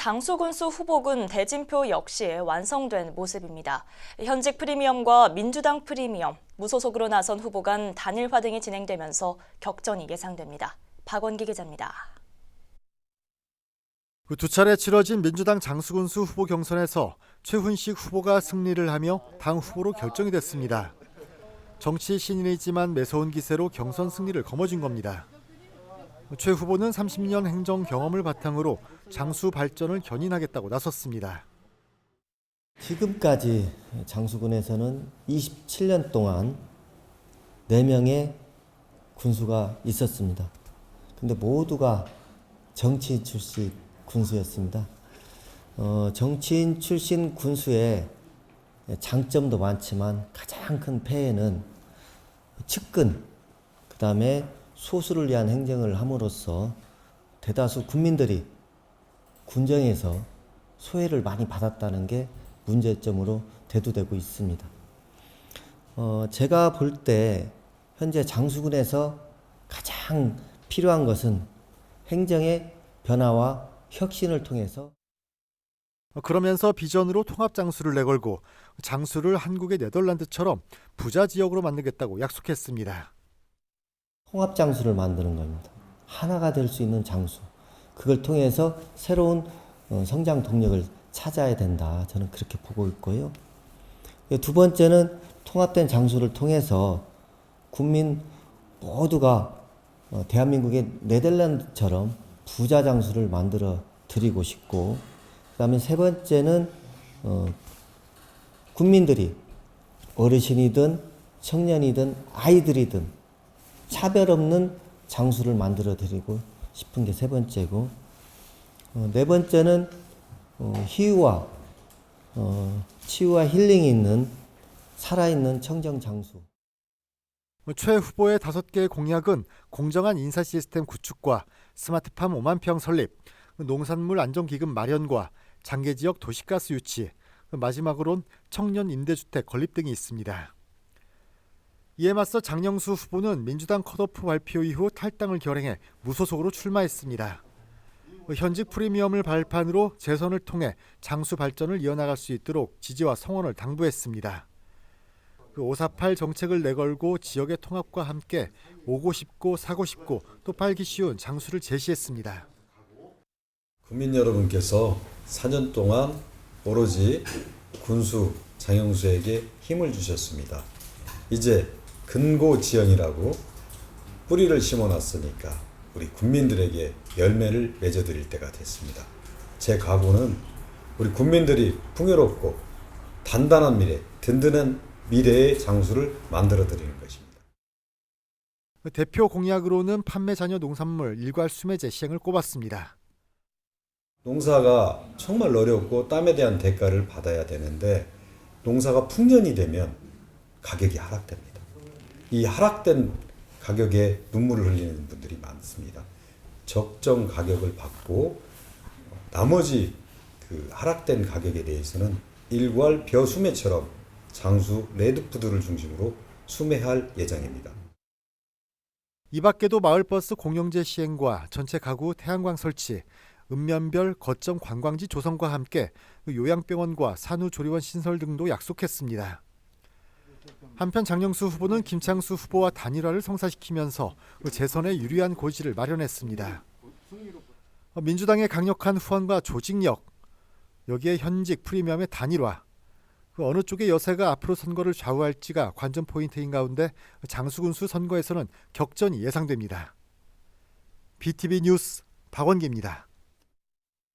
장수군수 후보군 대진표 역시 완성된 모습입니다. 현직 프리미엄과 민주당 프리미엄, 무소속으로 나선 후보 간 단일화 등이 진행되면서 격전이 예상됩니다. 박원기 기자입니다. 그 두 차례 치러진 민주당 장수군수 후보 경선에서 최훈식 후보가 승리를 하며 당 후보로 결정이 됐습니다. 정치 신인이지만 매서운 기세로 경선 승리를 거머쥔 겁니다. 최 후보는 30년 행정 경험을 바탕으로 장수 발전을 견인하겠다고 나섰습니다. 지금까지 장수군에서는 27년 동안 4명의 군수가 있었습니다. 근데 모두가 정치인 출신 군수였습니다. 어, 정치인 출신 군수의 장점도 많지만 가장 큰 폐해는 측근, 그 다음에 소수를 위한 행정을 함으로써 대다수 국민들이 군정에서 소외를 많이 받았다는 게 문제점으로 대두되고 있습니다. 어, 제가 볼 때 현재 장수군에서 가장 필요한 것은 행정의 변화와 혁신을 통해서 그러면서 비전으로 통합 장수를 내걸고 장수를 한국의 네덜란드처럼 부자 지역으로 만들겠다고 약속했습니다. 통합 장수를 만드는 겁니다. 하나가 될 수 있는 장수. 그걸 통해서 새로운 어, 성장 동력을 찾아야 된다. 저는 그렇게 보고 있고요. 두 번째는 통합된 장수를 통해서 국민 모두가 어, 대한민국의 네덜란드처럼 부자 장수를 만들어 드리고 싶고, 그 다음에 세 번째는 어, 국민들이 어르신이든 청년이든 아이들이든 차별 없는 장수를 만들어 드리고 싶은 게 세 번째고 어, 네 번째는 어, 희유와 어, 치유와 힐링이 있는 살아있는 청정 장수. 최 후보의 다섯 개의 공약은 공정한 인사 시스템 구축과 스마트팜 5만 평 설립, 농산물 안정기금 마련과 장계 지역 도시가스 유치, 마지막으론 청년 임대주택 건립 등이 있습니다. 이에 맞서 장영수 후보는 민주당 컷오프 발표 이후 탈당을 결행해 무소속으로 출마했습니다. 현직 프리미엄을 발판으로 재선을 통해 장수 발전을 이어나갈 수 있도록 지지와 성원을 당부했습니다. 그548 정책을 내걸고 지역의 통합과 함께 오고 싶고 사고 싶고 또 팔기 쉬운 장수를 제시했습니다. 국민 여러분께서 4년 동안 오로지 군수 장영수에게 힘을 주셨습니다. 이제 근고 지형이라고 뿌리를 심어놨으니까 우리 국민들에게 열매를 맺어드릴 때가 됐습니다. 제 각오는 우리 국민들이 풍요롭고 단단한 미래, 든든한 미래의 장수를 만들어 드리는 것입니다. 대표 공약으로는 판매 잔여 농산물 일괄 수매제 시행을 꼽았습니다. 농사가 정말 어렵고 땀에 대한 대가를 받아야 되는데 농사가 풍년이 되면 가격이 하락됩니다. 이 하락된 가격에 눈물을 흘리는 분들이 많습니다. 적정 가격을 받고 나머지 그 하락된 가격에 대해서는 일괄 벼수매처럼 장수 레드푸드를 중심으로 수매할 예정입니다. 이 밖에도 마을버스 공영제 시행과 전체 가구 태양광 설치, 읍면별 거점 관광지 조성과 함께 요양병원과 산후조리원 신설 등도 약속했습니다. 한편 장영수 후보는 김창수 후보와 단일화를 성사시키면서 재선에 유리한 고지를 마련했습니다. 민주당의 강력한 후원과 조직력, 여기에 현직 프리미엄의 단일화, 그 어느 쪽의 여세가 앞으로 선거를 좌우할지가 관전 포인트인 가운데 장수군수 선거에서는 격전이 예상됩니다. BTV 뉴스 박원기입니다.